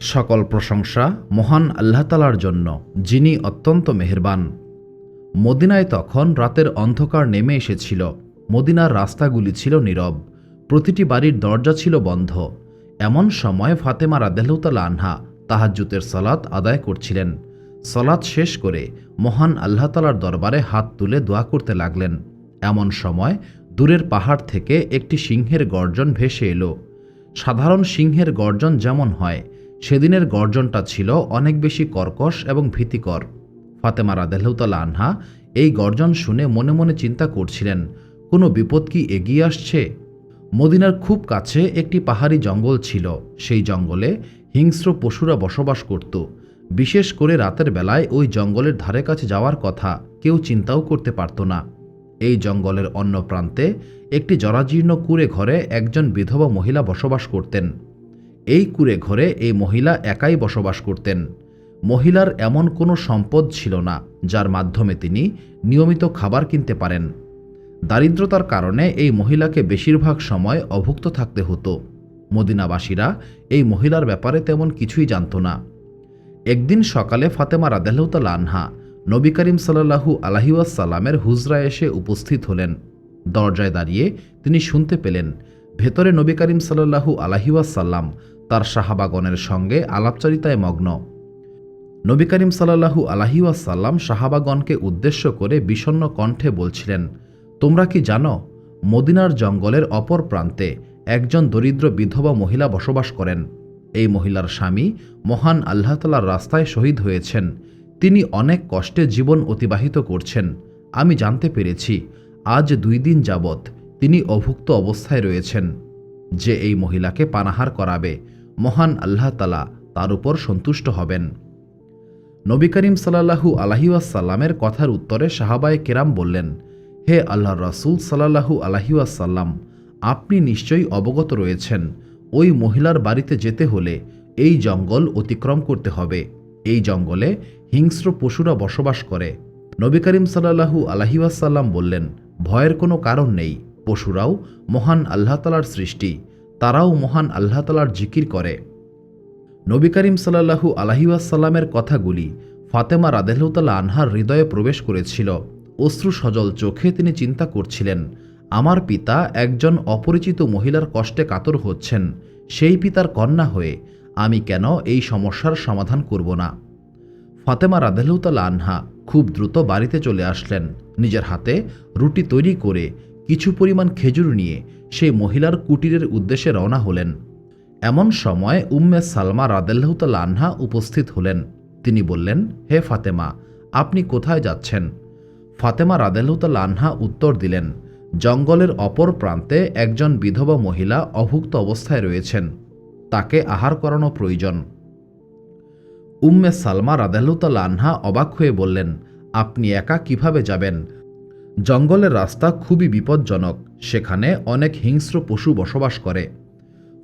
সকল প্রশংসা মহান আল্লাহ তালার জন্য, যিনি অত্যন্ত মেহেরবান। মদিনায় তখন রাতের অন্ধকার নেমে এসেছিল। মদিনার রাস্তাগুলি ছিল নীরব, প্রতিটি বাড়ির দরজা ছিল বন্ধ। এমন সময় ফাতেমা রাদেলতাল আনহা তাহাজ্জুতের সলাৎ আদায় করছিলেন। সলাৎ শেষ করে মহান আল্লাহ তালার দরবারে হাত তুলে দোয়া করতে লাগলেন। এমন সময় দূরের পাহাড় থেকে একটি সিংহের গর্জন ভেসে এলো। সাধারণ সিংহের গর্জন যেমন হয় সেদিনের গর্জনটা ছিল অনেক বেশি কর্কশ এবং ভীতিকর। ফাতেমা রাদেলতালা আনহা এই গর্জন শুনে মনে মনে চিন্তা করছিলেন, কোনো বিপদ কি এগিয়ে আসছে? মদিনার খুব কাছে একটি পাহাড়ি জঙ্গল ছিল, সেই জঙ্গলে হিংস্র পশুরা বসবাস করত। বিশেষ করে রাতের বেলায় ওই জঙ্গলের ধারে কাছে যাওয়ার কথা কেউ চিন্তাও করতে পারত না। এই জঙ্গলের অন্য প্রান্তে একটি জরাজীর্ণ কুড়ে ঘরে একজন বিধবা মহিলা বসবাস করতেন। এই কুড়ে ঘরে এই মহিলা একাই বসবাস করতেন। মহিলার এমন কোনো সম্পদ ছিল না, যার মাধ্যমে তিনি নিয়মিত খাবার কিনতে পারেন। দারিদ্রতার কারণে এই মহিলাকে বেশিরভাগ সময় অভুক্ত থাকতে হতো। মদিনাবাসীরা এই মহিলার ব্যাপারে তেমন কিছুই জানত না। একদিন সকালে ফাতেমা রাদেলতাল আনহা নবী করিম সাল্লাহু আলহিউসাল্লামের হুজরা এসে উপস্থিত হলেন। দরজায় দাঁড়িয়ে তিনি শুনতে পেলেন, ভেতরে নবী করিম সাল্লাহু আলহিউসাল্লাম তার সাহাবাগণের সঙ্গে আলাপচারিতায় মগ্ন। নবী করিম সাল্লাহু আলহিউসাল্লাম সাহাবাগণকে উদ্দেশ্য করে বিষণ্ন কণ্ঠে বলছিলেন, তোমরা কি জানো, মদিনার জঙ্গলের অপর প্রান্তে একজন দরিদ্র বিধবা মহিলা বসবাস করেন। এই মহিলার স্বামী মহান আল্লাহতালার রাস্তায় শহীদ হয়েছেন। তিনি অনেক কষ্টে জীবন অতিবাহিত করছেন। আমি জানতে পেরেছি, আজ দুই দিন যাবৎ তিনি অভুক্ত অবস্থায় রয়েছেন। যে এই মহিলাকে পানাহার করাবে মহান আল্লাহ তালা তার উপর সন্তুষ্ট হবেন। নবী করিম সাল্লাহু আলহিউসাল্লামের কথার উত্তরে সাহাবায়ে কেরাম বললেন, হে আল্লাহ রসুল সাল্লাহু আলহিউসাল্লাম আপনি নিশ্চয়ই অবগত রয়েছেন, ওই মহিলার বাড়িতে যেতে হলে এই জঙ্গল অতিক্রম করতে হবে। এই জঙ্গলে হিংস্র পশুরা বসবাস করে। নবী করিম সাল্লাহু আলহিউসাল্লাম বললেন, ভয়ের কোনো কারণ নেই, পশুরাও মহান আল্লাহ তালার সৃষ্টি। তারাও মহান আল্লাহ তালার জিকির করে। নবী করিম সাল্লাহু আলহিউসাল্লামের কথাগুলি ফাতেমা রাদেলতাল্লা আনহার হৃদয়ে প্রবেশ করেছিল। অশ্রু সজল চোখে তিনি চিন্তা করছিলেন, আমার পিতা একজন অপরিচিত মহিলার কষ্টে কাতর হচ্ছেন, সেই পিতার কন্যা হয়ে আমি কেন এই সমস্যার সমাধান করব না? ফাতেমা রাদেলতাল আনহা খুব দ্রুত বাড়িতে চলে আসলেন। নিজের হাতে রুটি তৈরি করে কিছু পরিমাণ খেজুর নিয়ে সেই মহিলার কুটিরের উদ্দেশ্যে রওনা হলেন। এমন সময় উম্মে সালমা রাদেল্লাহতাল আনহা উপস্থিত হলেন। তিনি বললেন, হে ফাতেমা, আপনি কোথায় যাচ্ছেন? ফাতেমা রাদেলহুতাল আনহা উত্তর দিলেন, জঙ্গলের অপর প্রান্তে একজন বিধবা মহিলা অভুক্ত অবস্থায় রয়েছেন। তাকে আহার করানো প্রয়োজন। উম্মে সালমা রাদেলহুতাল আনহা অবাক হয়ে বললেন, আপনি একা কীভাবে যাবেন? জঙ্গলের রাস্তা খুবই বিপজ্জনক। সেখানে অনেক হিংস্র পশু বসবাস করে।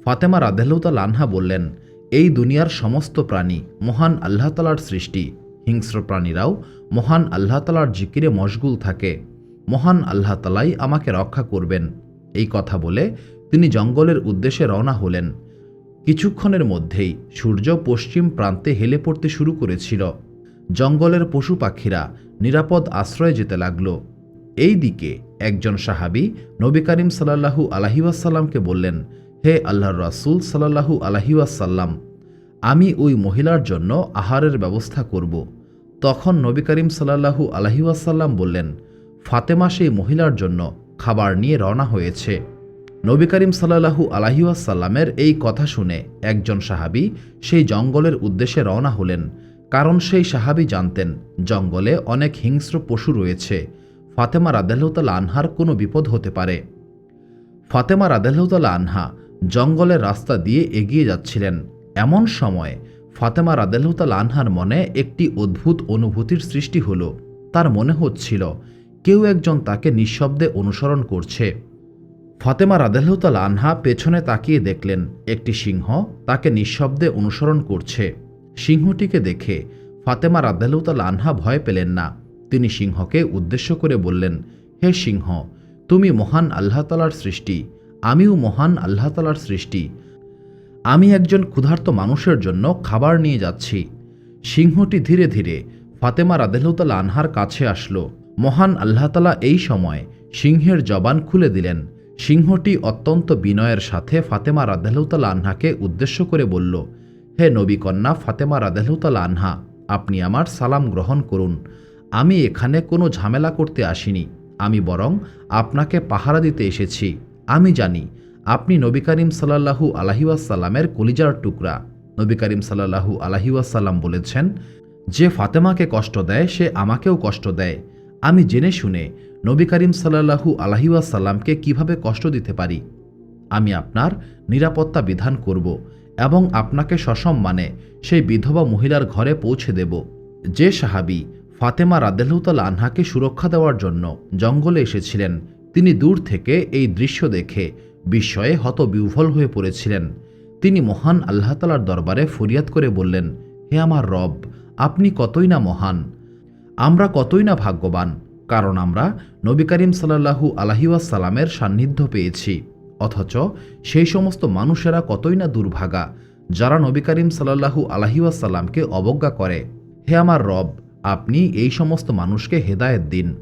ফাতেমা রাদেলহুতাল আনহা বললেন, এই দুনিয়ার সমস্ত প্রাণী মহান আল্লাহ তালার সৃষ্টি। হিংস্র প্রাণীরাও মহান আল্লাহ তালার জিকিরে মশগুল থাকে। মহান আল্লাহ তালাই আমাকে রক্ষা করবেন। এই কথা বলে তিনি জঙ্গলের উদ্দেশ্যে রওনা হলেন। কিছুক্ষণের মধ্যেই সূর্য পশ্চিম প্রান্তে হেলে পড়তে শুরু করেছিল। জঙ্গলের পশু পাখিরা নিরাপদ আশ্রয়ে যেতে লাগল। এই দিকে একজন সাহাবি নবী করিম সাল্লাহু আলহিউসাল্লামকে বললেন, হে আল্লাহর রাসুল সাল্লাহু আলহিউসাল্লাম আমি ওই মহিলার জন্য আহারের ব্যবস্থা করব। তখন নবী করিম সাল্লাহু আলহিউসাল্লাম বললেন, ফাতেমা সেই মহিলার জন্য খাবার নিয়ে রওনা হয়েছে। নবী করিম সাল্লাহু আলহিউসাল্লামের এই কথা শুনে একজন সাহাবি সেই জঙ্গলের উদ্দেশ্যে রওনা হলেন, কারণ সেই সাহাবি জানতেন, জঙ্গলে অনেক হিংস্র পশু রয়েছে। ফাতেমা রাদেলতাল আনহার কোনো বিপদ হতে পারে। ফাতেমা রাদেলতাল আনহা জঙ্গলের রাস্তা দিয়ে এগিয়ে যাচ্ছিলেন। এমন সময় ফাতেমা রাদেলতাল আনহার মনে একটি অদ্ভুত অনুভূতির সৃষ্টি হল। তার মনে হচ্ছিল, কেউ একজন তাকে নিঃশব্দে অনুসরণ করছে। ফাতেমা রাদেলতাল আনহা পেছনে তাকিয়ে দেখলেন, একটি সিংহ তাকে নিঃশব্দে অনুসরণ করছে। সিংহটিকে দেখে ফাতেমা রাদেলতাল আনহা ভয় পেলেন না। তিনি সিংহকে উদ্দেশ্য করে বললেন, হে সিংহ, তুমি মহান আল্লাহ তালার সৃষ্টি, আমিও মহান আল্লাহ তালার সৃষ্টি। আমি একজন ক্ষুধার্ত মানুষের জন্য খাবার নিয়ে যাচ্ছি। সিংহটি ধীরে ধীরে ফাতেমা রাদেলতালা আনহার কাছে আসলো। মহান আল্লাহতালা এই সময় সিংহের জবান খুলে দিলেন। সিংহটি অত্যন্ত বিনয়ের সাথে ফাতেমা রাদেলতালা আনহাকে উদ্দেশ্য করে বলল, হে নবী কন্যা ফাতেমা রাদেলতালা আনহা, আপনি আমার সালাম গ্রহণ করুন। আমি এখানে কোনো ঝামেলা করতে আসিনি। আমি বরং আপনাকে পাহারা দিতে এসেছি। আমি জানি, আপনি নবী করিম সাল্লাহু আলহিউসাল্লামের কলিজার টুকরা। নবী করিম সাল্লাহু আলহিউসাল্লাম বলেছেন, যে ফাতেমাকে কষ্ট দেয়, সে আমাকেও কষ্ট দেয়। আমি জেনে শুনে নবী করিম সাল্লাহু আলহিউসাল্লামকে কীভাবে কষ্ট দিতে পারি? আমি আপনার নিরাপত্তা বিধান করব এবং আপনাকে সসম্মানে সেই বিধবা মহিলার ঘরে পৌঁছে দেব। যে সাহাবি ফাতেমা রাদেলহুতাল আনহাকে সুরক্ষা দেওয়ার জন্য জঙ্গলে এসেছিলেন। তিনি দূর থেকে এই দৃশ্য দেখে বিস্ময়ে হতবিহ্বল হয়ে পড়েছিলেন। তিনি মহান আল্লাহতালার দরবারে ফরিয়াদ করে বললেন, হে আমার রব, আপনি কতই না মহান। আমরা কতই না ভাগ্যবান, কারণ আমরা নবী করিম সাল্লাহু আলহিউসালামের সান্নিধ্য পেয়েছি। অথচ সেই সমস্ত মানুষেরা কতই না দুর্ভাগা, যারা নবী করিম সাল্লাহু আলহিউসাল্লামকে অবজ্ঞা করে। হে আমার রব আপনি এই সমস্ত মানুষকে হেদায়েত দিন।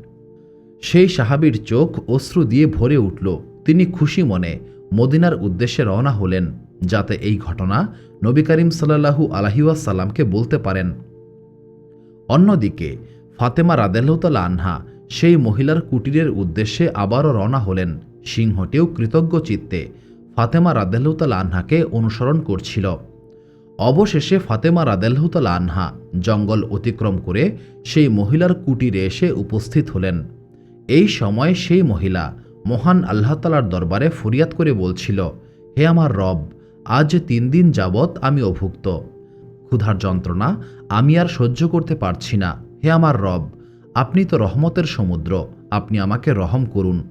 সেই সাহাবীর চোখ অশ্রু দিয়ে ভরে উঠল। তিনি খুশি মনে মদিনার উদ্দেশ্যে রওনা হলেন, যাতে এই ঘটনা নবী করিম সাল্লাহু আলহিউসাল্লামকে বলতে পারেন। অন্যদিকে, ফাতেমা রাদেলতাল আনহা সেই মহিলার কুটিরের উদ্দেশ্যে আবারও রওনা হলেন। সিংহটিও কৃতজ্ঞ চিত্তে ফাতেমা রাদেলতাল আনহাকে অনুসরণ করছিল। অবশেষে ফাতেমা রাদেলহুতাল আনহা জঙ্গল অতিক্রম করে সেই মহিলার কুটিরে এসে উপস্থিত হলেন। এই সময় সেই মহিলা মহান আল্লাহতালার দরবারে ফরিয়াদ করে বলছিল, হে আমার রব, আজ তিন দিন যাবৎ আমি অভুক্ত। ক্ষুধার যন্ত্রণা আমি আর সহ্য করতে পারছি না। হে আমার রব, আপনি তো রহমতের সমুদ্র, আপনি আমাকে রহম করুন।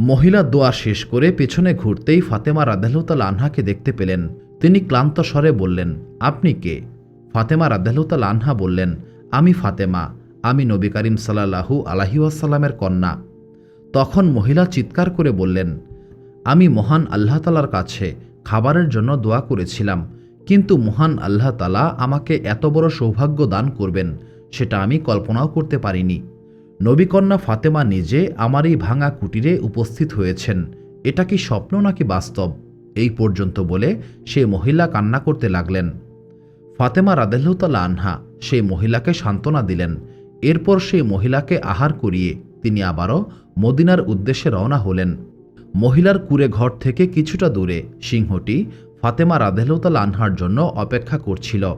মহিলা দোয়া শেষ করে পেছনে ঘুরতেই ফাতেমা রাদেলতাল আনহাকে দেখতে পেলেন। তিনি ক্লান্ত স্বরে বললেন, আপনি কে? ফাতেমা রাদেলতাল আনহা বললেন, আমি ফাতেমা, আমি নবী করিম সাল্লাহু আলহিউসাল্লামের কন্যা। তখন মহিলা চিৎকার করে বললেন, আমি মহান আল্লাহ তালার কাছে খাবারের জন্য দোয়া করেছিলাম, কিন্তু মহান আল্লাহ তালা আমাকে এত বড় সৌভাগ্য দান করবেন, সেটা আমি কল্পনাও করতে পারিনি। নবীকন্যা ফাতেমা নিজে আমার এই ভাঙা কুটিরে উপস্থিত হয়েছেন, এটা কি স্বপ্ন নাকি বাস্তব? এই পর্যন্ত বলে সে মহিলা কান্না করতে লাগলেন। ফাতেমা রাদেল্লাহ আনহা সেই মহিলাকে সান্ত্বনা দিলেন। এরপর সেই মহিলাকে আহার করিয়ে তিনি আবারও মদিনার উদ্দেশ্যে রওনা হলেন। মহিলার কুড়ে ঘর থেকে কিছুটা দূরে সিংহটি ফাতেমা রাদেলতাল আনহার জন্য অপেক্ষা করছিল।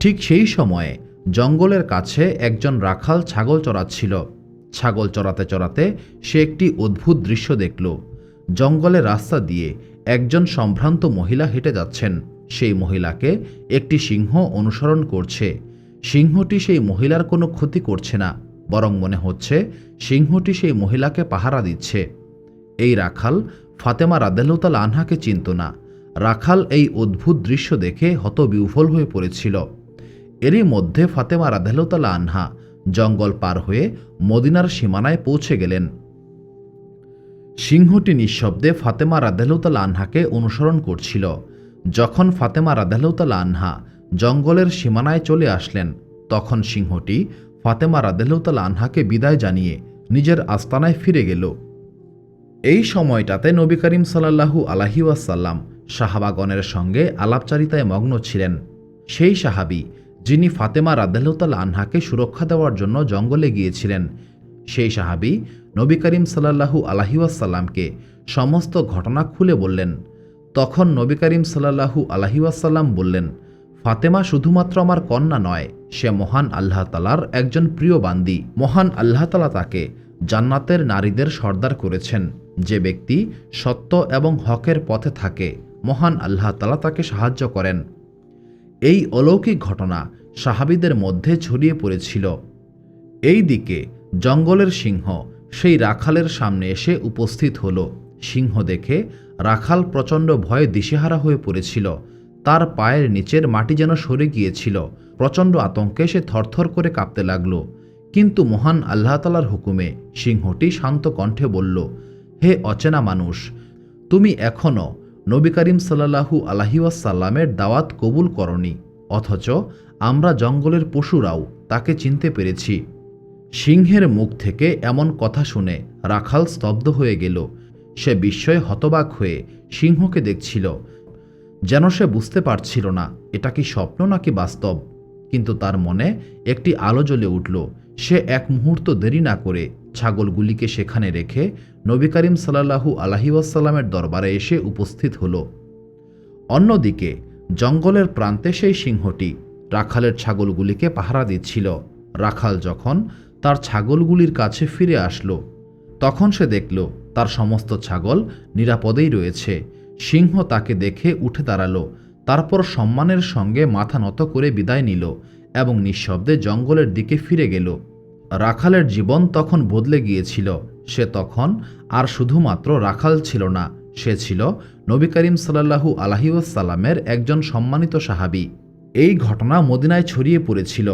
ঠিক সেই সময়ে জঙ্গলের কাছে একজন রাখাল ছাগল চড়াচ্ছিল। ছাগল চড়াতে চড়াতে সে একটি অদ্ভুত দৃশ্য দেখল। জঙ্গলের রাস্তা দিয়ে একজন সম্ভ্রান্ত মহিলা হেঁটে যাচ্ছেন। সেই মহিলাকে একটি সিংহ অনুসরণ করছে। সিংহটি সেই মহিলার কোনো ক্ষতি করছে না, বরং মনে হচ্ছে সিংহটি সেই মহিলাকে পাহারা দিচ্ছে। এই রাখাল ফাতেমা রাদেলতাল আনহাকে চিনত না। রাখাল এই অদ্ভুত দৃশ্য দেখে হতবিহ্বল হয়ে পড়েছিল। এরই মধ্যে ফাতেমা রাদেলতাল আনহা জঙ্গল পার হয়ে মদিনার সীমানায় পৌঁছে গেলেন। সিংহটি নিঃশব্দে ফাতেমা রাদেলতাল আনহাকে অনুসরণ করছিল। যখন ফাতেমা রাদেলতাল আনহা জঙ্গলের সীমানায় চলে আসলেন, তখন সিংহটি ফাতেমা রাদেলতাল আনহাকে বিদায় জানিয়ে নিজের আস্তানায় ফিরে গেল। এই সময়টাতে নবী করিম সাল্লাহু আলাহিউসাল্লাম সাহাবাগণের সঙ্গে আলাপচারিতায় মগ্ন ছিলেন। সেই সাহাবি, যিনি ফাতেমা রাদেলতাল আনহাকে সুরক্ষা দেওয়ার জন্য জঙ্গলে গিয়েছিলেন সেই সাহাবি নবী করিম সাল্লাহু আলাহিউসাল্লামকে সমস্ত ঘটনা খুলে বললেন। তখন নবী করিম সাল্লাহু আলাহিউসাল্লাম বললেন, ফাতেমা শুধুমাত্র আমার কন্যা নয়, সে মহান আল্লাহ তালার একজন প্রিয় বান্দি। মহান আল্লাহ তালা তাকে জান্নাতের নারীদের সর্দার করেছেন। যে ব্যক্তি সত্য এবং হকের পথে থাকে, মহান আল্লাহ তালা তাকে সাহায্য করেন। এই অলৌকিক ঘটনা সাহাবিদের মধ্যে ছড়িয়ে পড়েছিল। এই দিকে জঙ্গলের সিংহ সেই রাখালের সামনে এসে উপস্থিত হল। সিংহ দেখে রাখাল প্রচণ্ড ভয়ে দিশেহারা হয়ে পড়েছিল। তার পায়ের নিচের মাটি যেন সরে গিয়েছিল। প্রচণ্ড আতঙ্কে সে থরথর করে কাঁপতে লাগল। কিন্তু মহান আল্লাহতালার হুকুমে সিংহটি শান্ত কণ্ঠে বলল, হে অচেনা মানুষ, তুমি এখনও নবী করিম সাল্লাহু আলহিউসাল্লামের দাওয়াত কবুল করনি। অথচ আমরা জঙ্গলের পশুরাও তাকে চিনতে পেরেছি। সিংহের মুখ থেকে এমন কথা শুনে রাখাল স্তব্ধ হয়ে গেল। সে বিস্ময়ে হতবাক হয়ে সিংহকে দেখছিল। যেন সে বুঝতে পারছিল না, এটা কি স্বপ্ন নাকি বাস্তব? কিন্তু তার মনে একটি আলো জ্বলে উঠল। সে এক মুহূর্ত দেরি না করে ছাগলগুলিকে সেখানে রেখে নবী করিম সাল্লাহু আলহিউসাল্লামের দরবারে এসে উপস্থিত হল। অন্যদিকে, জঙ্গলের প্রান্তে সেই সিংহটি রাখালের ছাগলগুলিকে পাহারা দিচ্ছিল। রাখাল যখন তার ছাগলগুলির কাছে ফিরে আসলো। তখন সে দেখল, তার সমস্ত ছাগল নিরাপদেই রয়েছে। সিংহ তাকে দেখে উঠে দাঁড়াল, তারপর সম্মানের সঙ্গে মাথা নত করে বিদায় নিল এবং নিঃশব্দে জঙ্গলের দিকে ফিরে গেল। রাখালের জীবন তখন বদলে গিয়েছিল, সে তখন আর শুধুমাত্র রাখাল ছিল না, সে ছিল নবী করিম সাল্লাহু আলহিউসাল্লামের একজন সম্মানিত সাহাবি। এই ঘটনা মদিনায় ছড়িয়ে পড়েছিল।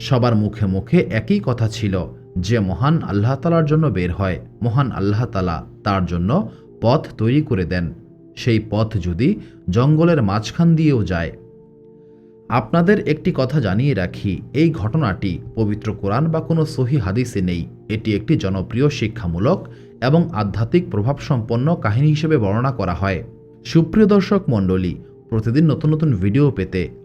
সবার মুখে মুখে একই কথা ছিল যে মহান আল্লাহ তালার জন্য বের হয়, মহান আল্লাহ তালা তার জন্য পথ তৈরি করে দেন। সেই পথ যদি জঙ্গলের মাঝখান দিয়েও যায়। আপনাদের একটি কথা জানিয়ে রাখি, এই ঘটনাটি পবিত্র কোরআন বা কোনো সহি হাদিসে নেই। এটি একটি জনপ্রিয় শিক্ষামূলক এবং আধ্যাত্মিক প্রভাবসম্পন্ন কাহিনী হিসেবে বর্ণনা করা হয়। সুপ্রিয় দর্শক মণ্ডলী, প্রতিদিন নতুন নতুন ভিডিও পেতে